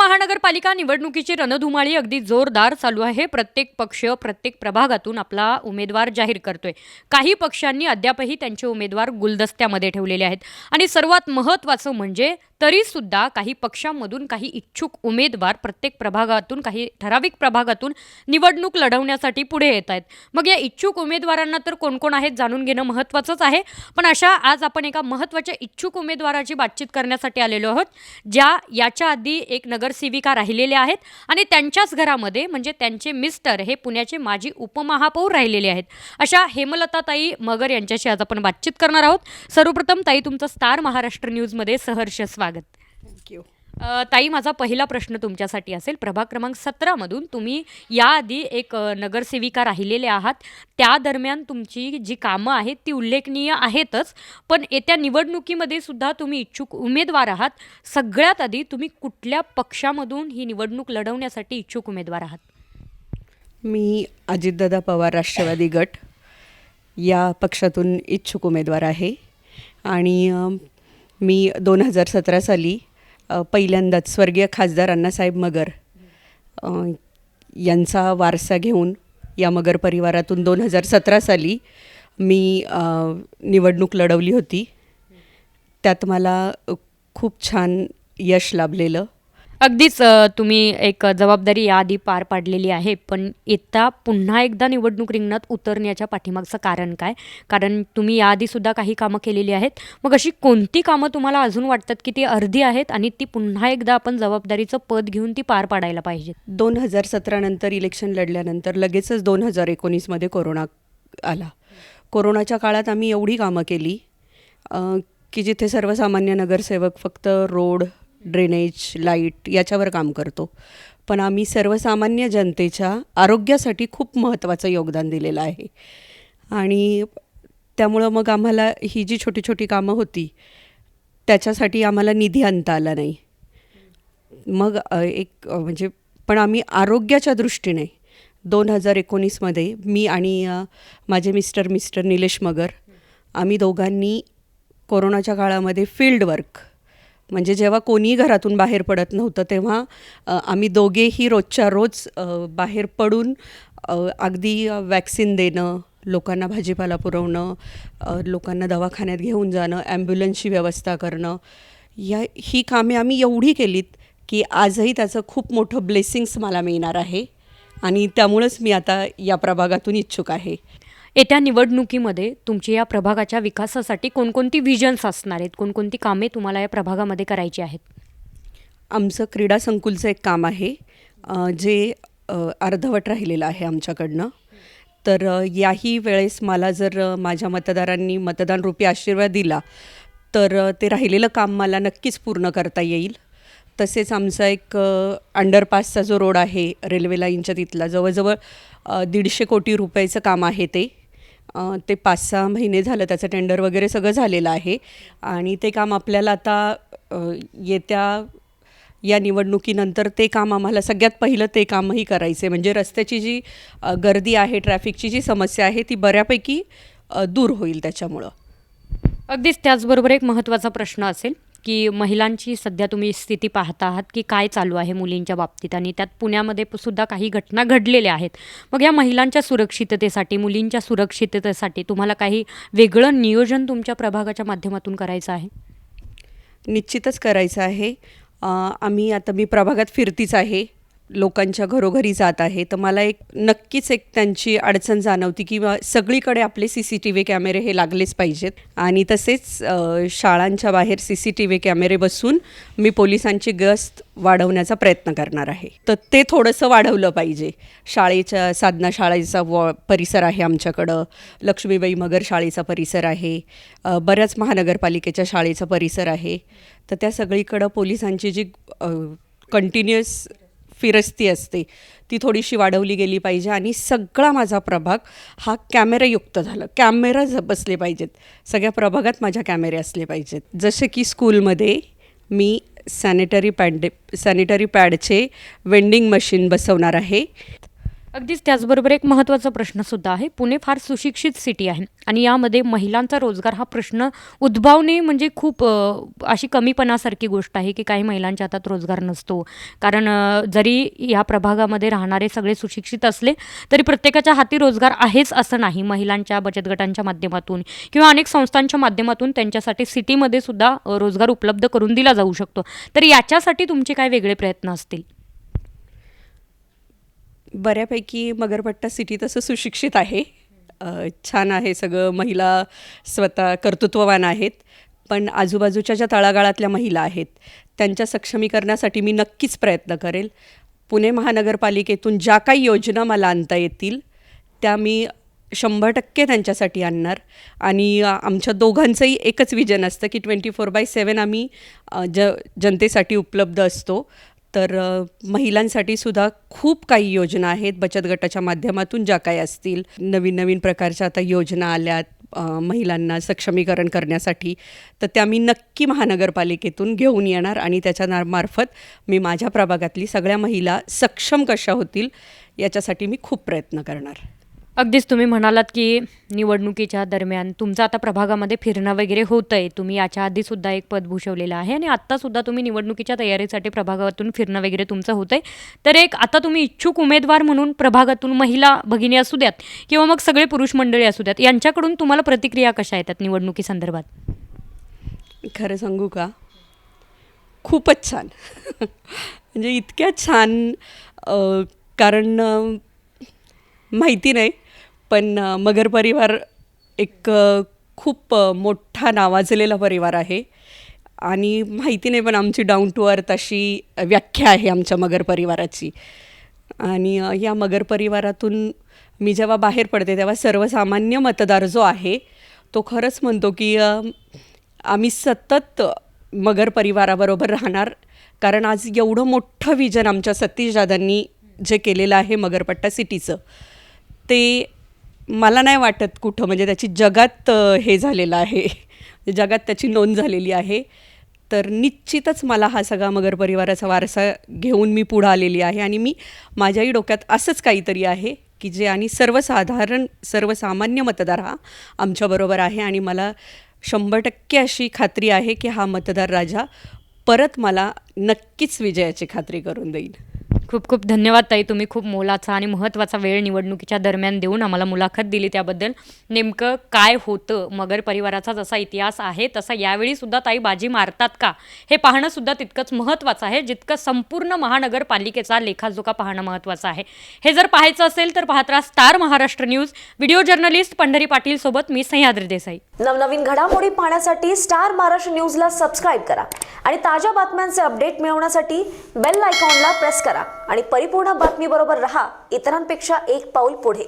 महानगरपालिका निवडणुकीची रणधुमाळी अगदी जोरदार चालू आहे. प्रत्येक पक्ष प्रत्येक प्रभागातून आपला उमेदवार जाहीर करतोय. काही पक्षांनी अद्यापही त्यांचे उमेदवार गुलदस्त्यामध्ये ठेवलेले आहेत. आणि सर्वात महत्त्वाचं म्हणजे तरीसुद्धा काही पक्षांमधून काही इच्छुक उमेदवार प्रत्येक प्रभागातून काही ठराविक प्रभागातून निवडणूक लढवण्यासाठी पुढे येत आहेत मग या इच्छुक उमेदवारांना तर कोण कोण आहेत जाणून घेणं महत्त्वाचंच आहे. पण अशा आज आपण एका महत्त्वाच्या इच्छुक उमेदवाराची बातचीत करण्यासाठी आलेलो आहोत ज्या याच्या आधी एक नगरसेविका राहिलेल्या आहेत आणि त्यांच्याच घरामध्ये म्हणजे त्यांचे मिस्टर हे पुण्याचे माजी उपमहापौर राहिलेले आहेत. अशा हेमलताताई मगर यांच्याशी आज आपण बातचीत करणार आहोत. सर्वप्रथम ताई तुमचं स्टार महाराष्ट्र न्यूजमध्ये सहर्ष स्वागत. थँक्यू अ, ताई माझा पहिला प्रश्न तुमच्यासाठी असेल. प्रभाग क्रमांक सतरामधून तुम्ही याआधी एक नगरसेविका राहिलेले आहात. त्या दरम्यान तुमची जी कामं आहेत ती उल्लेखनीय आहेतच. पण येत्या निवडणुकीमध्ये सुद्धा तुम्ही इच्छुक उमेदवार आहात. सगळ्यात आधी तुम्ही कुठल्या पक्षामधून ही निवडणूक लढवण्यासाठी इच्छुक उमेदवार आहात? मी अजितदादा पवार राष्ट्रवादी गट. या पक्षातून इच्छुक उमेदवार आहे. आणि मी दोन हजार सतरा साली पहिल्यांदाच स्वर्गीय खासदार अण्णासाहेब मगर यांचा वारसा घेऊन या मगर परिवारातून दोन हजार सतरा साली मी निवडणूक लढवली होती. त्यात मला खूप छान यश लाभलेलं. अगदीच तुम्ही एक जबाबदारी याआधी पार पाडलेली आहे पण येता पुन्हा एकदा निवडणूक रिंगणात उतरण्याच्या पाठीमागचं कारण काय? कारण तुम्ही याआधीसुद्धा काही कामं केलेली आहेत. मग अशी कोणती कामं तुम्हाला अजून वाटतात की ती अर्धी आहेत आणि ती पुन्हा एकदा आपण जबाबदारीचं पद घेऊन ती पार पाडायला पाहिजेत? दोन हजार सतरानंतर इलेक्शन लढल्यानंतर लगेचच दोन हजार एकोणीसमध्ये कोरोना आला. कोरोनाच्या काळात आम्ही एवढी कामं केली की जिथे सर्वसामान्य नगरसेवक फक्त रोड ड्रेनेज लाइट याच्यावर काम करतो. पण आम्ही सर्वसामान्य जनतेच्या आरोग्यासाठी खूप महत्त्वाचं योगदान दिलेलं आहे. आणि त्यामुळं मग आम्हाला ही जी छोटी छोटी कामं होती त्याच्यासाठी आम्हाला निधी आणता आला नाही. मग एक म्हणजे पण आम्ही आरोग्याच्या दृष्टीने दोन हजार एकोणीसमध्ये मी आणि माझे मिस्टर मिस्टर निलेश मगर आम्ही दोघांनी कोरोनाच्या काळामध्ये फील्ड वर्क म्हणजे जेव्हा कोणीही घरातून बाहेर पडत नव्हतं तेव्हा आम्ही दोघेही रोजच्या रोज बाहेर पडून अगदी वॅक्सिन देणं लोकांना भाजीपाला पुरवणं लोकांना दवाखान्यात घेऊन जाणं ॲम्ब्युलन्सची व्यवस्था करणं या ही कामे आम्ही एवढी केलीत की आजही त्याचं खूप मोठं ब्लेसिंग्स मला मिळणार आहे आणि त्यामुळंच मी आता या प्रभागातून इच्छुक आहे. येत्या निवडणुकीमध्ये तुमच्या या प्रभागाच्या विकासासाठी कोणकोणती विजन्स असणार आहेत? कोणकोणती कामे तुम्हाला या प्रभागामध्ये करायची आहेत? आमचं क्रीडा संकुलचं एक काम आहे. जे अर्धवट राहिलेलं आहे आमच्याकडनं. तर याही वेळेस मला जर माझ्या मतदारांनी मतदानरूपी आशीर्वाद दिला तर ते राहिलेलं काम मला नक्कीच पूर्ण करता येईल. तसेच आमचा एक अंडरपासचा जो रोड आहे रेल्वे लाईनच्या तिथला जवळजवळ दीडशे कोटी रुपयाचं काम आहे ते. ते पाच सहा महिने झालं त्याचं टेंडर वगैरे सगळं झालेलं आहे. आणि ते काम आपल्याला आता येत्या या निवडणुकीनंतर ते काम आम्हाला सगळ्यात पहिलं ते कामही करायचं. आहे म्हणजे रस्त्याची जी गर्दी आहे ट्रॅफिकची जी समस्या आहे ती बऱ्यापैकी दूर होईल त्याच्यामुळं. अगदीच त्याचबरोबर एक महत्त्वाचा प्रश्न असेल. की महिलांची सध्या तुम्ही स्थिती पाहता आहात की काय चालू आहे मुलींच्या बाबतीत? आणि त्यात पुण्यामध्ये सुद्धा काही घटना घडलेल्या आहेत. मग या महिलांच्या सुरक्षिततेसाठी मुलींच्या सुरक्षिततेसाठी तुम्हाला काही वेगळं नियोजन तुमच्या प्रभागाच्या माध्यमातून करायचं आहे? निश्चितच करायचं आहे. आम्ही आता मी प्रभागात फिरतीच आहे. लोकांच्या घरोघरी जात आहे तर मला एक नक्कीच एक त्यांची अडचण जाणवती की सगळीकडे आपले सी सी टी व्ही कॅमेरे हे लागलेच पाहिजेत. आणि तसेच शाळांच्या बाहेर सी सी टी व्ही कॅमेरे बसून मी पोलिसांची गस्त वाढवण्याचा प्रयत्न करणार आहे. तर ते थोडंसं वाढवलं पाहिजे. शाळेच्या साधना शाळेचा वॉ परिसर आहे आमच्याकडं. लक्ष्मीबाई मगर शाळेचा परिसर आहे. बऱ्याच महानगरपालिकेच्या शाळेचा परिसर आहे. तर त्या सगळीकडं पोलिसांची जी कंटिन्युअस फिरस्ती असते. ती थोडीशी वाढवली गेली पाहिजे आणि सगळा माझा प्रभाग हा कॅमेरायुक्त झाला. कॅमेरा ज- बसले पाहिजेत. सगळ्या प्रभागात माझ्या कॅमेरे असले पाहिजेत. जसे की स्कूलमध्ये मी सॅनिटरी पॅड सॅनिटरी पॅडचे वेंडिंग मशीन बसवणार आहे. अगदीच त्याचबरोबर एक महत्त्वाचा प्रश्न सुद्धा आहे. पुणे फार सुशिक्षित सिटी आहे आणि यामध्ये महिलांचा रोजगार हा प्रश्न उद्भवणे म्हणजे खूप अशी कमीपणासारखी गोष्ट आहे की काही महिलांच्या हातात रोजगार नसतो. कारण जरी या प्रभागामध्ये राहणारे सगळे सुशिक्षित असले तरी प्रत्येकाच्या हाती रोजगार आहेच असं नाही. महिलांच्या बचत गटांच्या माध्यमातून किंवा अनेक संस्थांच्या माध्यमातून त्यांच्यासाठी सिटीमध्ये सुद्धा रोजगार उपलब्ध करून दिला जाऊ शकतो. तर याच्यासाठी तुमचे काय वेगळे प्रयत्न असतील? बऱ्यापैकी मगरपट्टा सिटी तसं सुशिक्षित आहे. छान आहे सगळं. महिला स्वतः कर्तृत्ववान आहेत. पण आजूबाजूच्या ज्या तळागाळातल्या महिला आहेत त्यांच्या सक्षमीकरणासाठी मी नक्कीच प्रयत्न करेल. पुणे महानगरपालिकेतून ज्या काही योजना मला आणता येतील त्या मी शंभर टक्के त्यांच्यासाठी आणणार. आणि आमच्या दोघांचंही एकच विजन असतं की ट्वेंटी फोर बाय सेवन आम्ही ज जनतेसाठी उपलब्ध असतो. तर महिलांसाठी सुद्धा खूप काही योजना आहेत. बचत गटाच्या माध्यमातून ज्या काही असतील नवीन नवीन प्रकारच्या आता योजना आल्यात महिलांना सक्षमीकरण करण्यासाठी. तर त्या मी नक्की महानगरपालिकेतून घेऊन येणार आणि त्याच्या मार्फत मी माझ्या प्रभागातली सगळ्या महिला सक्षम कशा होतील याच्यासाठी मी खूप प्रयत्न करणार. अगदीच तुम्ही म्हणालात की निवडणुकीच्या दरम्यान तुमचं आता प्रभागामध्ये फिरणं वगैरे होतं आहे तुम्ही याच्या आधीसुद्धा एक पद भूषवलेलं आहे आणि आत्तासुद्धा तुम्ही निवडणुकीच्या तयारीसाठी प्रभागातून फिरणं वगैरे तुमचं होतं आहे तर एक आता तुम्ही इच्छुक उमेदवार म्हणून प्रभागातून महिला भगिनी असू द्यात किंवा मग सगळे पुरुष मंडळी असू द्यात यांच्याकडून तुम्हाला प्रतिक्रिया कशा येतात निवडणुकीसंदर्भात खरं सांगू का? खूपच छान. म्हणजे इतक्या छान कारण माहिती नाही. पण मगर परिवार एक खूप मोठा नावाजलेला परिवार आहे. आणि माहिती नाही पण आमची डाऊन टू अर्थ अशी व्याख्या आहे आमच्या मगर परिवाराची. आणि या मगर परिवारातून मी जेव्हा बाहेर पडते तेव्हा सर्वसामान्य मतदार जो आहे तो खरंच म्हणतो की आम्ही सतत मगर परिवाराबरोबर राहणार. कारण आज एवढं मोठं विजन आमच्या सतीश दादांनी जे केलेलं आहे मगरपट्टा सिटीचं ते मला नाही वाटत कुठं म्हणजे त्याची जगात हे झालेलं आहे. म्हणजे जगात त्याची नोंद झालेली आहे. तर निश्चितच मला हा सगळा मगर परिवाराचा वारसा घेऊन मी पुढं आलेली आहे आणि मी माझ्याही डोक्यात असंच काहीतरी आहे की जे आणि सर्वसाधारण सर्वसामान्य मतदार हा आमच्याबरोबर आहे आणि मला शंभर टक्के अशी खात्री आहे की हा मतदार राजा परत मला नक्कीच विजयाची खात्री करून देईल. खूप खूप धन्यवाद ताई. तुम्ही खूप मोलाचा आणि महत्त्वाचा वेळ निवडणुकीच्या दरम्यान देऊन आम्हाला मुलाखत दिली त्याबद्दल. नेमकं काय होतं? मगर परिवाराचा जसा इतिहास आहे तसा यावेळी सुद्धा ताई बाजी मारतात का? हे पाहणं सुद्धा तितकंच महत्त्वाचं आहे. जितकं संपूर्ण महानगरपालिकेचा लेखाजोखा पाहणं महत्त्वाचं आहे. हे जर पाहायचं असेल तर पाहत राहा star Maharashtra news. Video journalist Pandhari Patil सोबत मी सह्याद्री देसाई. नवनवीन घडामोडी पाहण्यासाठी स्टार महाराष्ट्र न्यूजला सबस्क्राईब करा आणि ताज्या बातम्यांचे अपडेट मिळवण्यासाठी बेल आयकॉनला प्रेस करा. आणि परिपूर्ण बातमीबरोबर रहा. इतरांपेक्षा एक पाऊल पुढे.